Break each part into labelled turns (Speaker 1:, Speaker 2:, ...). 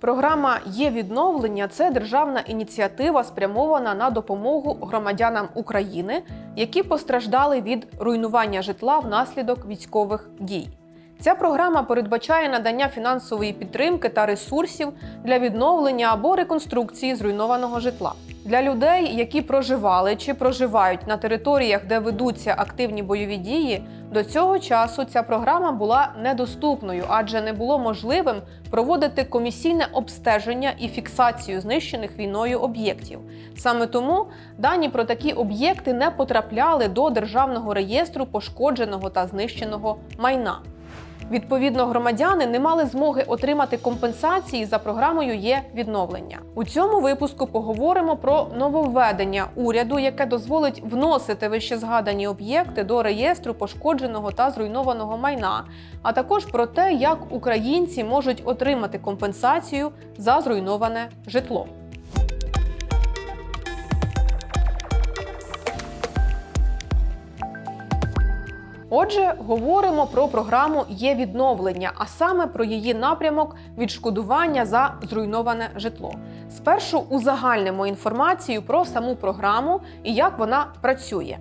Speaker 1: Програма є відновлення це державна ініціатива, спрямована на допомогу громадянам України, які постраждали від руйнування житла внаслідок військових дій. Ця програма передбачає надання фінансової підтримки та ресурсів для відновлення або реконструкції зруйнованого житла для людей, які проживали чи проживають на територіях, де ведуться активні бойові дії. До цього часу ця програма була недоступною, адже не було можливим проводити комісійне обстеження і фіксацію знищених війною об'єктів. Саме тому дані про такі об'єкти не потрапляли до державного реєстру пошкодженого та знищеного майна. Відповідно, громадяни не мали змоги отримати компенсації за програмою є відновлення. У цьому випуску поговоримо про нововведення уряду, яке дозволить вносити вищезгадані об'єкти до реєстру пошкодженого та зруйнованого майна, а також про те, як українці можуть отримати компенсацію за зруйноване житло. Отже, говоримо про програму є відновлення, а саме про її напрямок відшкодування за зруйноване житло. Спершу узагальнимо інформацію про саму програму і як вона працює.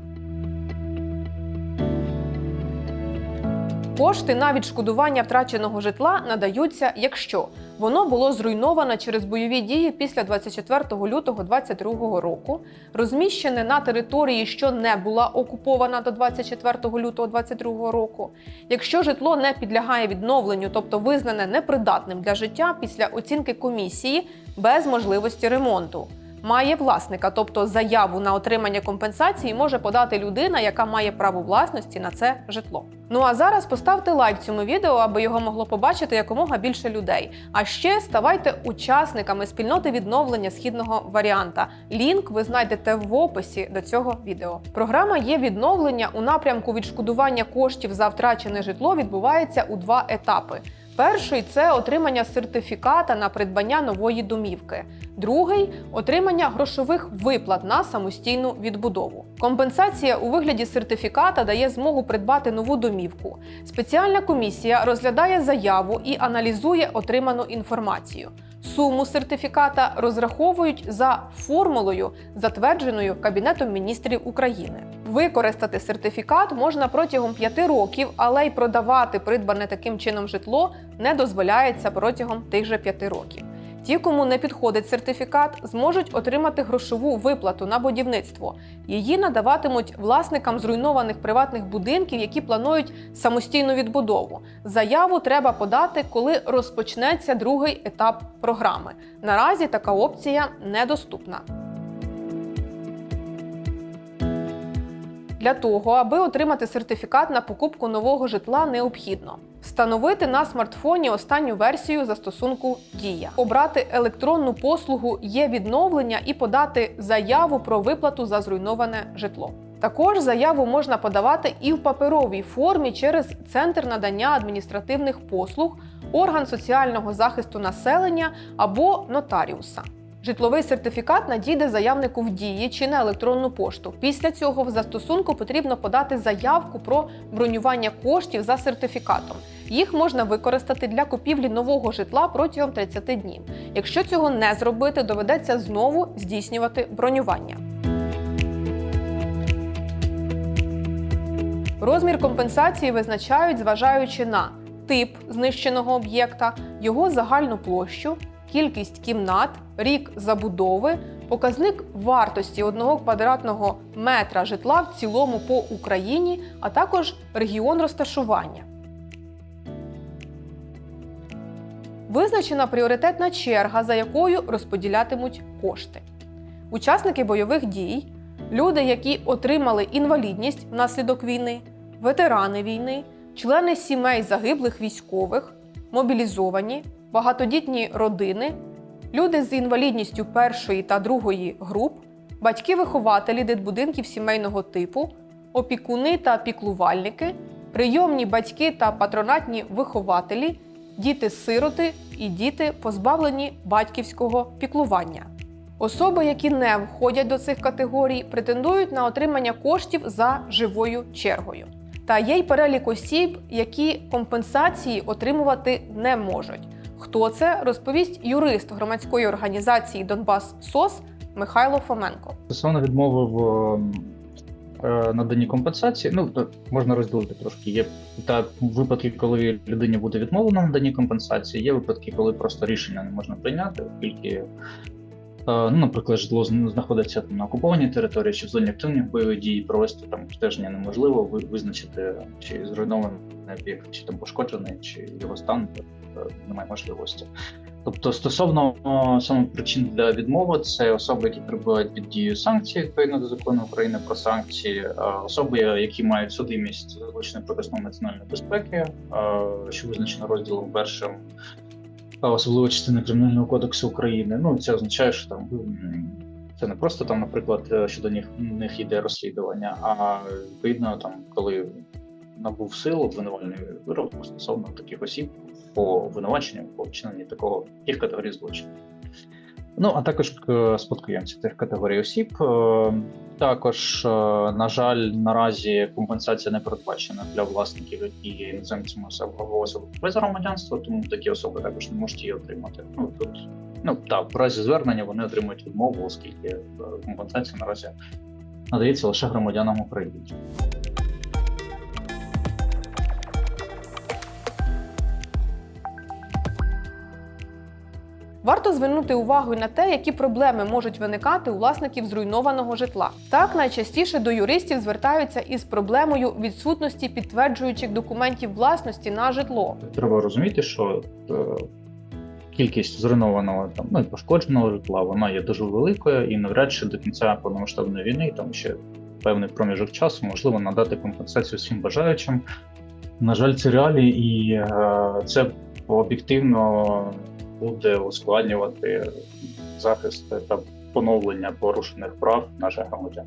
Speaker 1: Кошти на відшкодування втраченого житла надаються, якщо воно було зруйноване через бойові дії після 24 лютого 2022 року, розміщене на території, що не була окупована до 24 лютого 2022 року, якщо житло не підлягає відновленню, тобто визнане непридатним для життя після оцінки комісії без можливості ремонту. Має власника, тобто заяву на отримання компенсації може подати людина, яка має право власності на це житло. Ну а зараз поставте лайк цьому відео, аби його могло побачити якомога більше людей. А ще ставайте учасниками спільноти відновлення східного варіанта. Лінк ви знайдете в описі до цього відео. Програма є відновлення у напрямку відшкодування коштів за втрачене житло відбувається у два етапи. Перший це отримання сертифіката на придбання нової домівки. Другий отримання грошових виплат на самостійну відбудову. Компенсація у вигляді сертифіката дає змогу придбати нову домівку. Спеціальна комісія розглядає заяву і аналізує отриману інформацію. Суму сертифіката розраховують за формулою, затвердженою Кабінетом міністрів України. Використати сертифікат можна протягом 5 років, але й продавати придбане таким чином житло не дозволяється протягом тих же 5 років. Ті, кому не підходить сертифікат, зможуть отримати грошову виплату на будівництво. Її надаватимуть власникам зруйнованих приватних будинків, які планують самостійну відбудову. Заяву треба подати, коли розпочнеться другий етап програми. Наразі така опція недоступна. Для того, аби отримати сертифікат на покупку нового житла, необхідно встановити на смартфоні останню версію застосунку Дія, обрати електронну послугу є відновлення і подати заяву про виплату за зруйноване житло. Також заяву можна подавати і в паперовій формі через центр надання адміністративних послуг, орган соціального захисту населення або нотаріуса. Житловий сертифікат надійде заявнику в дії чи на електронну пошту. Після цього в застосунку потрібно подати заявку про бронювання коштів за сертифікатом. Їх можна використати для купівлі нового житла протягом 30 днів. Якщо цього не зробити, доведеться знову здійснювати бронювання. Розмір компенсації визначають, зважаючи на тип знищеного об'єкта, його загальну площу, кількість кімнат, рік забудови, показник вартості одного квадратного метра житла в цілому по Україні, а також регіон розташування. Визначена пріоритетна черга, за якою розподілятимуть кошти. Учасники бойових дій, люди, які отримали інвалідність внаслідок війни, ветерани війни, члени сімей загиблих військових, мобілізовані, багатодітні родини, люди з інвалідністю першої та другої груп, батьки-вихователі дитбудинків сімейного типу, опікуни та піклувальники, прийомні батьки та патронатні вихователі, діти-сироти і діти, позбавлені батьківського піклування. Особи, які не входять до цих категорій, претендують на отримання коштів за живою чергою. Та є й перелік осіб, які компенсації отримувати не можуть. Хто це розповість юрист громадської організації Донбас СОС Михайло Фоменко.
Speaker 2: Стосовно відмови в е, наданні компенсації, ну можна розділити трошки. Є та випадки, коли людині буде відмовлено наданні компенсації, є випадки, коли просто рішення не можна прийняти, оскільки, е, ну, наприклад, житло зн- знаходиться там, на окупованій території чи в зоні активних бойових дій, провести там обстеження неможливо, ви- визначити чи зруйнований об'єкт, чи там пошкоджений, чи його стан е, немає можливості. Тобто, стосовно саме причин для відмови, це особи, які перебувають під дією санкцій відповідно до закону України про санкції, особи, які мають судимість за проти національної безпеки, що визначено розділом першим, особливо частини кримінального кодексу України. Ну це означає, що там це не просто там, наприклад, е, щодо них, них йде розслідування, а відповідно там, коли набув силу обвинувальний вирок стосовно таких осіб по обвинуваченню по вчиненні такого тих категорій злочинів. Ну а також е, спадкоємці тих категорій осіб. Е, Також, е, на жаль, наразі компенсація не передбачена для власників, які є іноземцями особи без громадянства, тому такі особи також не можуть її отримати. Ну тут ну так, в разі звернення вони отримують відмову, оскільки компенсація наразі надається лише громадянам України.
Speaker 1: Варто звернути увагу на те, які проблеми можуть виникати у власників зруйнованого житла. Так найчастіше до юристів звертаються із проблемою відсутності підтверджуючих документів власності на житло.
Speaker 2: Треба розуміти, що е, кількість зруйнованого там ну пошкодженого житла вона є дуже великою, і навряд чи до кінця повномасштабної війни там ще певний проміжок часу можливо надати компенсацію всім бажаючим. На жаль, це реалії, і е, це об'єктивно буде ускладнювати захист та поновлення порушених прав наших громадян.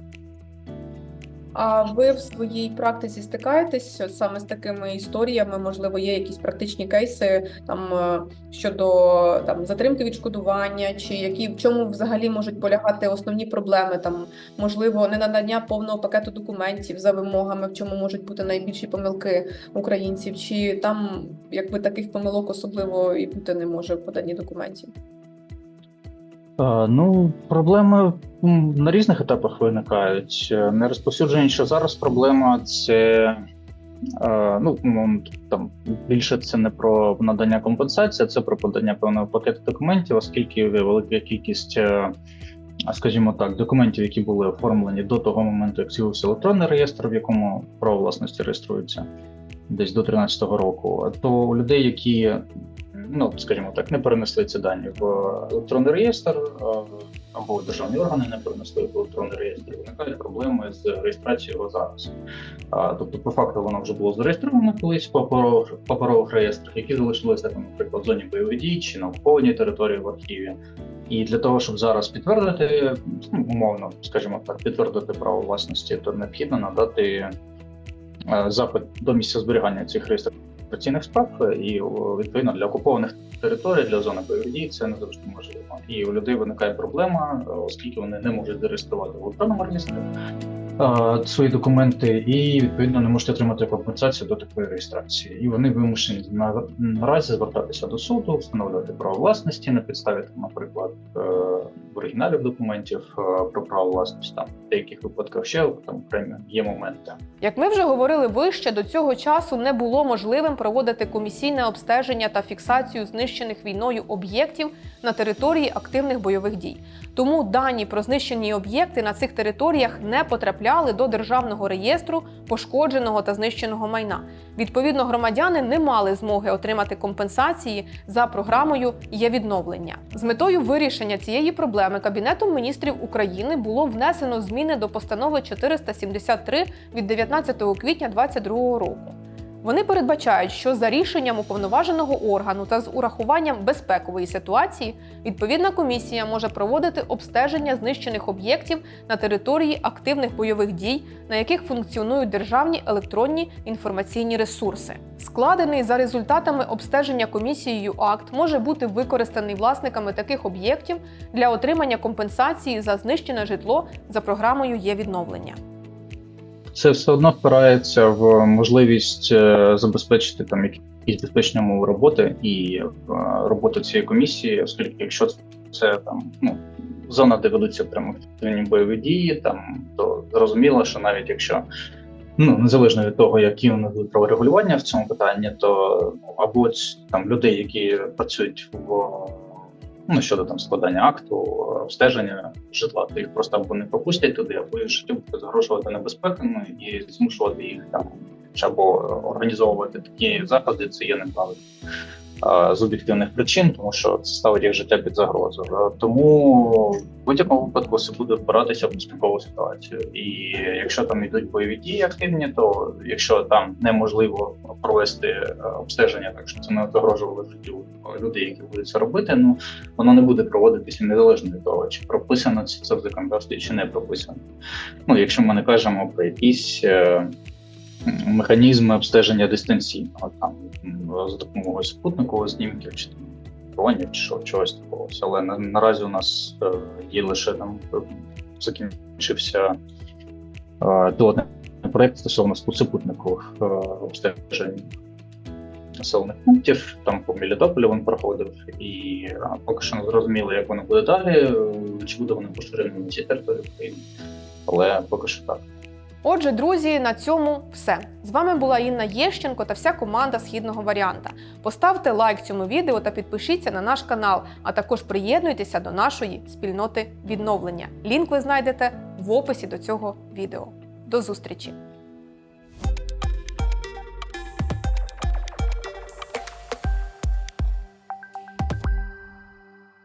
Speaker 3: А ви в своїй практиці стикаєтесь саме з такими історіями? Можливо, є якісь практичні кейси там е, щодо там затримки відшкодування, чи які в чому взагалі можуть полягати основні проблеми? Там можливо, не надання повного пакету документів за вимогами, в чому можуть бути найбільші помилки українців, чи там якби таких помилок особливо і бути не може в поданні документів?
Speaker 2: Е, Ну, проблеми на різних етапах виникають. Е, Найрозповсюдженіша зараз проблема це е, ну там більше це не про надання компенсації, це про подання певного пакету документів, оскільки велика кількість, скажімо так, документів, які були оформлені до того моменту, як з'явився електронний реєстр, в якому право власності реєструється десь до 2013 року, то у людей, які ну скажімо так, не перенесли ці дані в електронний реєстр е, або державні органи не перенесли в електронний реєстр. Виникають проблеми з реєстрацією його зараз. Тобто, по факту воно вже було зареєстровано колись в паперових, паперових реєстрах, які залишилися там, наприклад, в зоні бойових дій чи на окупованій території в архіві. І для того, щоб зараз підтвердити, ну, умовно, скажімо так, підтвердити право власності, то необхідно надати е, запит до місця зберігання цих реєстраційних справ, і відповідно для окупованих територій, для зони бойових дій це не завжди можливо. І у людей виникає проблема, оскільки вони не можуть зареєструвати в електронному реєстрі свої документи, і відповідно не можуть отримати компенсацію до такої реєстрації. І вони вимушені на- наразі звертатися до суду, встановлювати право власності на підставі, там, наприклад, е, оригіналів документів е, про право власності. Там в деяких випадках ще там окремі є моменти.
Speaker 1: Як ми вже говорили вище, до цього часу не було можливим проводити комісійне обстеження та фіксацію знищених війною об'єктів на території активних бойових дій. Тому дані про знищені об'єкти на цих територіях не потрапляли до державного реєстру пошкодженого та знищеного майна. Відповідно, громадяни не мали змоги отримати компенсації за програмою є відновлення. З метою вирішення цієї проблеми Кабінетом міністрів України було внесено зміни до постанови 473 від 19 квітня 2022 року. Вони передбачають, що за рішенням уповноваженого органу та з урахуванням безпекової ситуації відповідна комісія може проводити обстеження знищених об'єктів на території активних бойових дій, на яких функціонують державні електронні інформаційні ресурси. Складений за результатами обстеження комісією акт може бути використаний власниками таких об'єктів для отримання компенсації за знищене житло за програмою є відновлення.
Speaker 2: Це все одно впирається в можливість е, забезпечити там якісь безпечні умови роботи і е, роботу цієї комісії, оскільки якщо це там ну зона, де ведуться прямо активні бойові дії, там то зрозуміло, що навіть якщо ну незалежно від того, які у них будуть праворегулювання в цьому питанні, то ну, або там людей, які працюють в ну щодо там складання акту, обстеження житла, то їх просто або не пропустять туди, або їх життю буде загрожувати небезпека, ну і змушувати їх там або організовувати такі заходи, це є неправильно. З об'єктивних причин, тому що це ставить їх життя під загрозу. Е, Тому в будь-якому випадку все буде впиратися в безпекову ситуацію. І якщо там йдуть бойові дії активні, то якщо там неможливо провести е, обстеження, так що це не загрожувало життю людей, які будуть це робити, ну воно не буде проводитися незалежно від того, чи прописано це в законодавстві, чи не прописано. Ну, якщо ми не кажемо про якісь е, механізми обстеження дистанційного, там за допомогою супутникових знімків чи дронів, чи чогось такого. Але на, наразі у нас е, є лише там е, закінчився е, пілотний проєкт стосовно супутникових обстежень населених пунктів. Там по Мелітополю він проходив, і е, поки що не зрозуміло, як воно буде далі, чи буде воно поширено на всій території України. Але поки що так.
Speaker 1: Отже, друзі, на цьому все. З вами була Інна Єщенко та вся команда східного варіанта. Поставте лайк цьому відео та підпишіться на наш канал, а також приєднуйтеся до нашої спільноти відновлення. Лінк ви знайдете в описі до цього відео. До зустрічі!